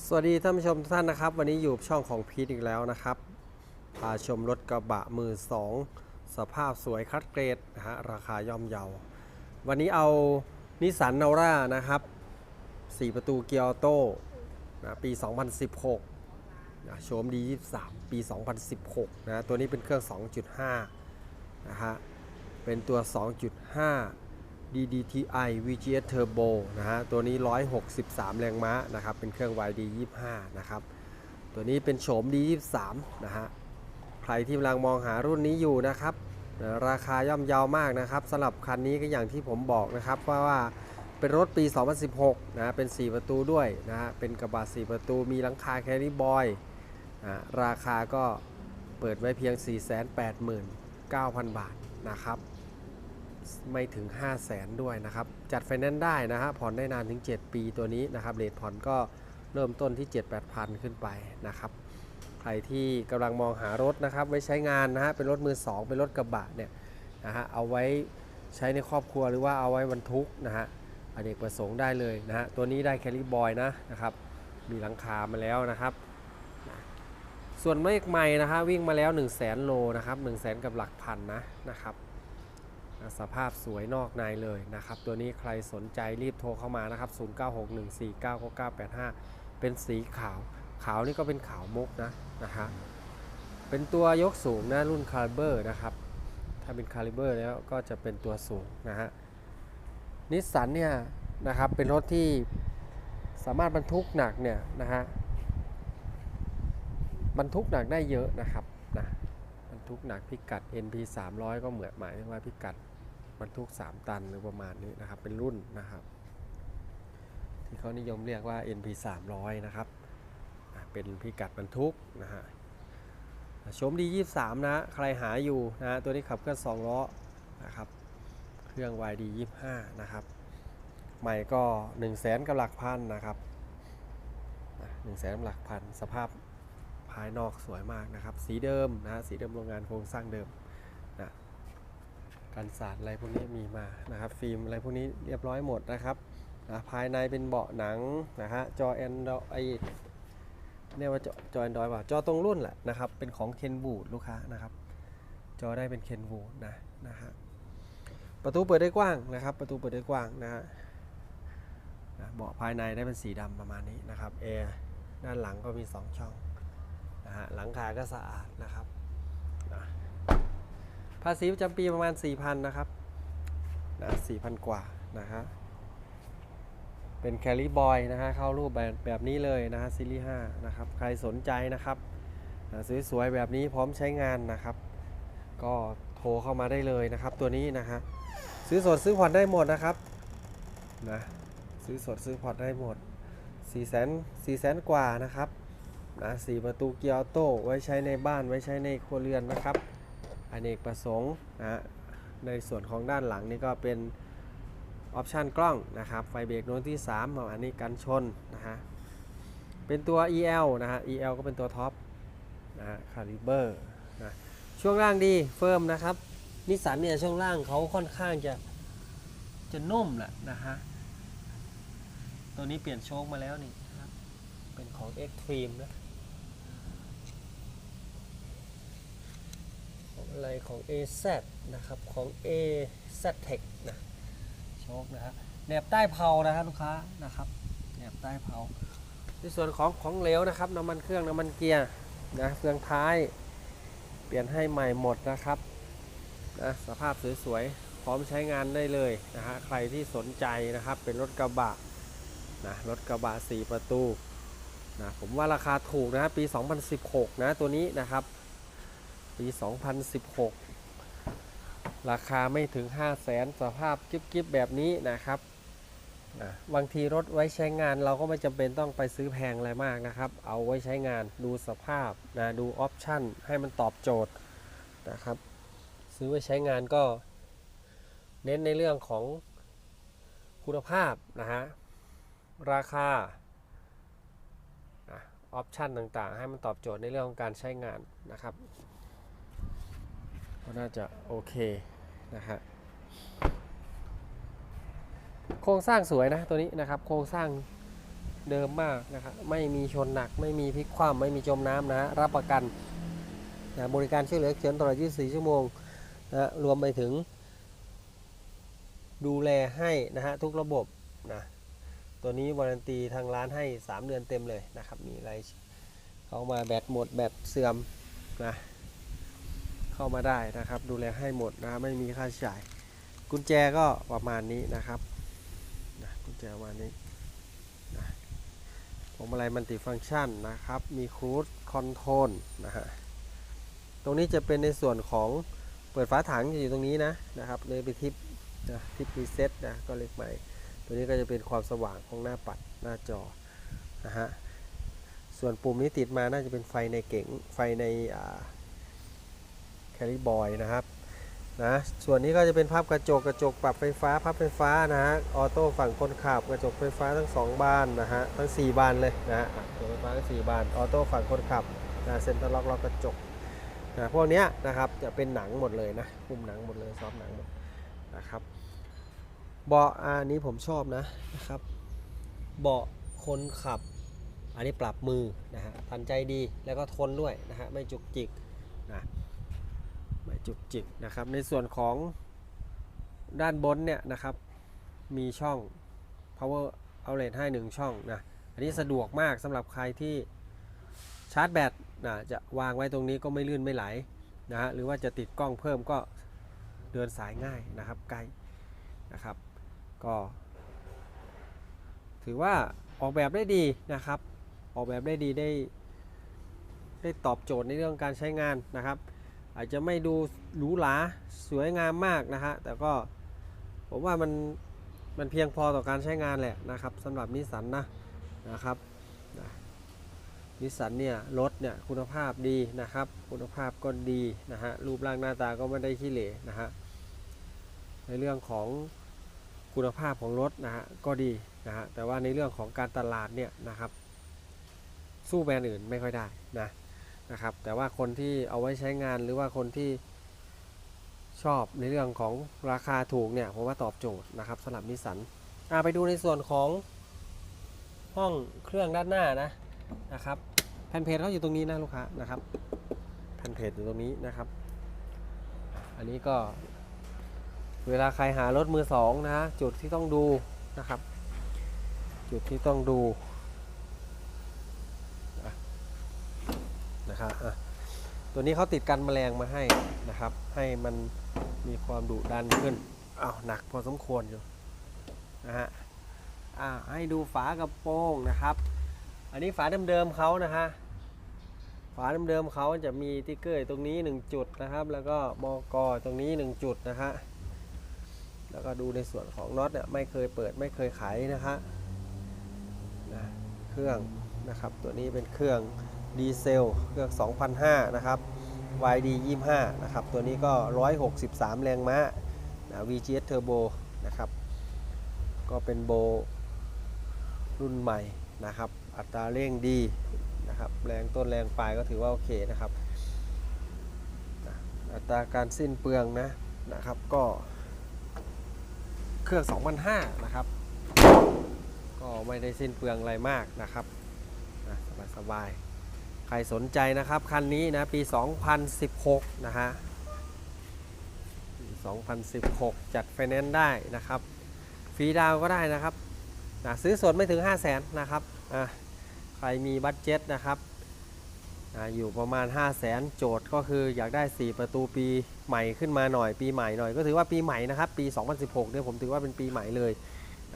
สวัสดีท่านผู้ชมทุกท่านนะครับ วันนี้อยู่ช่องของพีทอีกแล้วนะครับพาชมรถกระบะมือสองสภาพสวยคัดเกรดนะฮะราคาย่อมเยา วันนี้เอานิสสันนาร่านะครับ 4 ประตูเกียร์ออโต้นะปี 2016นะโฉมดี 23 ปี 2016นะตัวนี้เป็นเครื่อง 2.5นะฮะเป็นตัว 2.5 DDTI VGS Turbo นะฮะ ตัวนี้ 163 แรงม้านะครับ เป็นเครื่อง YD 25 นะครับ ตัวนี้เป็นโฉม D 23 นะฮะ ใครที่กำลังมองหารุ่นนี้อยู่นะครับ ราคาย่อมเยาวมากนะครับสำหรับคันนี้ก็อย่างที่ผมบอกนะครับว่าว่าเป็นรถปี 2016 นะฮะเป็น 4 ประตูด้วยนะฮะ เป็นกระบะ 4 ประตู มีหลังคาแคริบอยนะราคาก็เปิดไว้เพียง 489,000 บาทนะครับ ไม่ถึง 5 0 0แสนด้วยนะครับ จัดไฟแนนซ์ได้นะฮะผ่อนได้นานถึง 7 ปีตัวนี้นะครับเลทผ่อนก็เริ่มต้นที่ 7 8พันขึ้นไปนะครับ ใครที่กำลังมองหารถนะครับ ไว้ใช้งานนะฮะเป็นรถมือ 2 เป็นรถกระบะเนี่ยนะฮะเอาไว้ใช้ในครอบครัวหรือว่าเอาไว้บรรทุกนะฮะอเนกประสงค์ได้เลยนะฮะตัวนี้ได้แคลิบอยนะนะครับมีหลังคามาแล้วนะครับส่วนไม่ใหม่นะฮะวิ่งมาแล้ว 1 0 0 0 0แสนโลนะครับ1 0 0 0 0แสนกับหลักพันนะนะครับ สภาพสวยนอกในเลยนะครับ ตัวนี้ใครสนใจรีบโทรเข้ามานะครับ 0961499985 เป็นสีขาว ขาวนี่ก็เป็นขาวมุกนะนะฮะเป็นตัวยกสูงนะรุ่นคาลิเบอร์นะครับ ถ้าเป็นคาลิเบอร์แล้วก็จะเป็นตัวสูงนะฮะนิสสันเนี่ยนะครับเป็นรถที่สามารถบรรทุกหนักเนี่ยนะฮะบรรทุกหนักได้เยอะนะครับนะบรรทุกหนักพิกัด NP 300 ก็เหมือนหมายถึงว่าพิกัด บรรทุก 3 ตันหรือประมาณนี้นะครับ เป็นรุ่นนะครับ ที่เขานิยมเรียกว่า NP 300นะครับ เป็นพิกัดบรรทุกนะฮะชมดี 23 นะ ใครหาอยู่นะตัวนี้ขับเคลื่อน2ล้อนะครับ เครื่อง YD 25 นะครับใหม่ก็ 1 0 0 0 0แสนกับหลักพันนะครับ1 0 0 0 0แสนกับหลักพัน สภาพภายนอกสวยมากนะครับ สีเดิมนะ สีเดิมโรงงานโครงสร้างเดิม กันสาดอะไรพวกนี้มีมานะครับ ฟิล์มอะไรพวกนี้เรียบร้อยหมดนะครับนะภายในเป็นเบาะหนังนะฮะจอแอนดรอยเรียกว่าจอจอแอนดรอยป่ะจอตรงรุ่นแหละนะครับ เป็นของเคนบูดลูกค้านะครับ จอได้เป็นเคนบูดนะนะฮะประตูเปิดได้กว้างนะครับ ประตูเปิดได้กว้างนะฮะเบาะภายในได้เป็นสีดำประมาณนี้นะครับแอร์ด้านหลังก็มี 2 ช่องนะฮะหลังคาก็สะอาดนะครับ ภาษีประจำปีประมาณ 4,000 นะครับนะ4,000 กว่านะฮะเป็นแคลิบอยนะฮะเข้ารูปแบบแบบนี้เลยนะฮะซีรีส์5นะครับใครสนใจนะครับอ่าสวยๆแบบนี้พร้อมใช้งานนะครับ ก็โทรเข้ามาได้เลยนะครับตัวนี้นะฮะซื้อสดซื้อผ่อนได้หมดนะครับนะซื้อสดซื้อผ่อนได้หมด4 0 0 0 0 4แสนกว่านะครับนะสประตูเกียร์ออโต้ไว้ใช้ในบ้านไว้ใช้ในครัวเรือนนะครับ อเนกประสงค์นะฮะในส่วนของด้านหลังนี่ก็เป็นออปชันกล้องนะครับไฟเบรกโน้นที่3ของอันนี้กันชนนะฮะเป็นตัว EL นะฮะ EL ก็เป็นตัวท็อปนะฮะคาลิเบอร์นะช่วงล่างดีเฟิร์มนะครับนิสสันเนี่ยช่วงล่างเขาค่อนข้างจะจะนุ่มแหละนะฮะตัวนี้เปลี่ยนโชคมาแล้วนี่นะเป็นของ Extreme นะ อะไรของ AZ นะครับของ AZ Tech นะโชคนะฮะแหนบใต้เผานะฮะลูกค้านะครับแหนบใต้เผาในส่วนของของเหลวนะครับน้ำมันเครื่องน้ำมันเกียร์นะเครื่องท้าย เปลี่ยนให้ใหม่หมดนะครับนะสภาพสวยๆพร้อมใช้งานได้เลยนะฮะใครที่สนใจนะครับเป็นรถกระบะนะรถกระบะ 4 ประตูนะผมว่าราคาถูกนะปี 2016 นะตัวนี้นะครับ ปี 2016 ราคาไม่ถึง 5 0 0แสนสภาพกิ๊บๆแบบนี้นะครับนะบางทีรถไว้ใช้งานเราก็ไม่จำเป็นต้องไปซื้อแพงอะไรมากนะครับ เอาไว้ใช้งานดูสภาพนะดูออปชั่นให้มันตอบโจทย์นะครับ ซื้อไว้ใช้งานก็ เน้นในเรื่องของคุณภาพนะฮะราคาออปชันต่างๆ ให้มันตอบโจทย์ในเรื่องของการใช้งานนะครับ น่าจะโอเคนะฮะโครงสร้างสวยนะตัวนี้นะครับ โครงสร้างเดิมมากนะครับไม่มีชนหนักไม่มีพลิกคว่ำไม่มีจมน้ำนะรับประกันนะบริการช่วยเหลือเขียนตลอด 24 ชั่วโมงนะรวมไปถึง ดูแลให้นะฮะทุกระบบนะตัวนี้วารันตีทางร้านให้ 3 เดือนเต็มเลยนะครับ มีอะไรเขามาแบตหมดแบตเสื่อมนะ เข้ามาได้นะครับ ดูแลให้หมดนะไม่มีค่าใช้จ่าย กุญแจก็ประมาณนี้นะครับนะกุญแจประมาณนี้นะผมอะไรมันติฟังก์ชันนะครับ มีครูดคอนโทรลนะฮะตรงนี้จะเป็นในส่วนของเปิดฝาถังจะอยู่ตรงนี้นะนะครับเลยไปทิปนะทิปรีเซ็ตนะก็เล็กใหม่ ตัวนี้ก็จะเป็นความสว่างของหน้าปัดหน้าจอนะฮะส่วนปุ่มนี้ติดมาน่าจะเป็นไฟในเก๋งไฟในแค ลิบอยนะครับนะส่วนนี้ก็จะเป็นพับกระจกกระจกปรับไฟฟ้าพับไฟฟ้านะฮะออโต้ฝั่งคนขับกระจกไฟฟ้าทั้ง 2 บานนะฮะทั้ง 4 บานเลยนะฮะกระจกไฟฟ้าทั้ง4บานออโต้ฝั่งคนขับนะเซ็นเตอร์ล็อกล็อกกระจกนะพวกนี้นะครับจะเป็นหนังหมดเลยนะปุ่มหนังหมดเลยซอฟหนังหมดนะครับเบาะอันนี้ผมชอบนะนะครับเบาะคนขับ อันนี้ปรับมือนะฮะทันใจดีแล้วก็ทนด้วยนะฮะไม่จุกจิกนะ จุกจิกนะครับ ในส่วนของด้านบนเนี่ยนะครับ มีช่อง power outlet ให้หนึ่งช่องนะ อันนี้สะดวกมากสำหรับใครที่ชาร์จแบตนะจะวางไว้ตรงนี้ก็ไม่ลื่นไม่ไหลนะฮะหรือว่าจะติดกล้องเพิ่มก็เดินสายง่ายนะครับไกลนะครับ ก็ ถือว่าออกแบบได้ดีนะครับ ออกแบบได้ดีได้ ได้ตอบโจทย์ในเรื่องการใช้งานนะครับ อาจจะไม่ดูหรูหราสวยงามมากนะฮะแต่ก็ผมว่ามันมันเพียงพอต่อการใช้งานแหละนะครับสำหรับนิสสันนะนะครับนิสสันเนี่ยรถเนี่ยคุณภาพดีนะครับ คุณภาพก็ดีนะฮะรูปร่างหน้าตาก็ไม่ได้ขี้เหร่นะฮะในเรื่องของคุณภาพของรถนะฮะก็ดีนะฮะแต่ว่าในเรื่องของการตลาดเนี่ยนะครับ สู้แบรนด์อื่นไม่ค่อยได้นะ นะครับ แต่ว่าคนที่เอาไว้ใช้งานหรือว่าคนที่ชอบในเรื่องของราคาถูกเนี่ยผมว่าตอบโจทย์นะครับสำหรับนิสสันไปดูในส่วนของห้องเครื่องด้านหน้านะนะครับแผ่นเพจเขาอยู่ตรงนี้นะลูกค้านะครับแผ่นเพจอยู่ตรงนี้นะครับ อันนี้ก็เวลาใครหารถมือสองนะจุดที่ต้องดูนะครับ จุดที่ต้องดู นะครับอะ ตัวนี้เขาติดกันแมลงมาให้นะครับ ให้มันมีความดุดันขึ้นอ้าวหนักพอสมควรอยู่นะฮะอ่าให้ดูฝากระโปรงนะครับ อันนี้ฝาเดิมๆเขานะฮะฝาเดิมๆเขาจะมีติ๊กเกอร์ตรงนี้ 1 จุดนะครับ แล้วก็มกตรงนี้ 1 จุดนะฮะแล้วก็ดูในส่วนของน็อตเนี่ยไม่เคยเปิดไม่เคยไขนะฮะนะเครื่องนะครับตัวนี้เป็นเครื่อง ดีเซลเครื่อง2,005 นะครับ YD 25 นะครับ ตัวนี้ก็ 163 แรงม้านะ VGS Turbo นะครับ ก็เป็นโบรุ่นใหม่นะครับ อัตราเร่งดีนะครับ แรงต้นแรงปลายก็ถือว่าโอเคนะครับ อัตราการสิ้นเปลืองนะนะครับ ก็เครื่อง2,005นะครับ ก็ไม่ได้สิ้นเปลืองอะไรมากนะครับ สบายๆ ครสนใจนะครับ คันนี้นะปี 2016 นะฮะ 2016 จัดไฟแนนซ์ได้นะครับ ฟรีดาวก็ได้นะครับนะซื้อสดไม่ถึง 5 0 0แสนนะครับอะใครมีบัตเจ็ตนะครับอะอยู่ประมาณ 5 0 0แสนโจทย์ก็คืออยากได้ 4 ประตูปีใหม่ขึ้นมาหน่อย ปีใหม่หน่อยก็ถือว่าปีใหม่นะครับ ปี 2016เนี่ยผมถือว่าเป็นปีใหม่เลย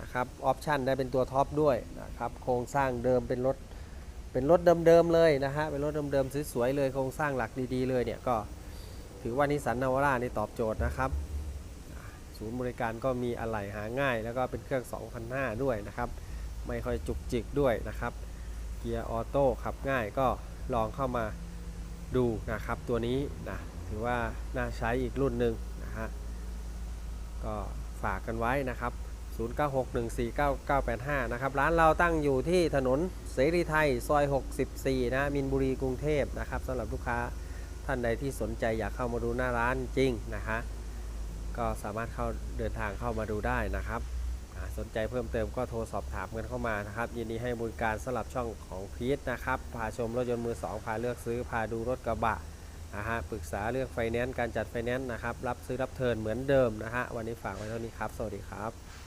นะครับ ออปชันได้เป็นตัวท็อปด้วยนะครับ โครงสร้างเดิมเป็นรถ เป็นรถเดิมๆเลยนะฮะ เป็นรถเดิมๆสวยๆเลยโครงสร้างหลักดีๆเลยเนี่ยก็ถือว่านิสันนาวาร่านี่ตอบโจทย์นะครับ ศูนย์บริการก็มีอะไหล่หาง่าย แล้วก็เป็นเครื่อง2,500ด้วยนะครับ ไม่ค่อยจุกจิกด้วยนะครับ เกียร์ออโต้ขับง่ายก็ลองเข้ามาดูนะครับตัวนี้นะถือว่าน่าใช้อีกรุ่นหนึ่งนะฮะก็ฝากกันไว้นะครับ 0961499985 นะครับ ร้านเราตั้งอยู่ที่ถนนเสรีไทย ซอย 64 นะ มินบุรีกรุงเทพนะครับสำหรับลูกค้าท่านใดที่สนใจอยากเข้ามาดูหน้าร้านจริงนะฮะก็สามารถเข้าเดินทางเข้ามาดูได้นะครับ สนใจเพิ่มเติมก็โทรสอบถามกันเข้ามานะครับ ยินดีให้บริการสำหรับช่องของพีทนะครับ พาชมรถยนต์มือสองพาเลือกซื้อ พาดูรถกระบะนะฮะปรึกษาเรื่องไฟแนนซ์การจัดไฟแนนซ์นะครับ รับซื้อรับเทินเหมือนเดิมนะฮะวันนี้ฝากไว้เท่านี้ครับ สวัสดีครับ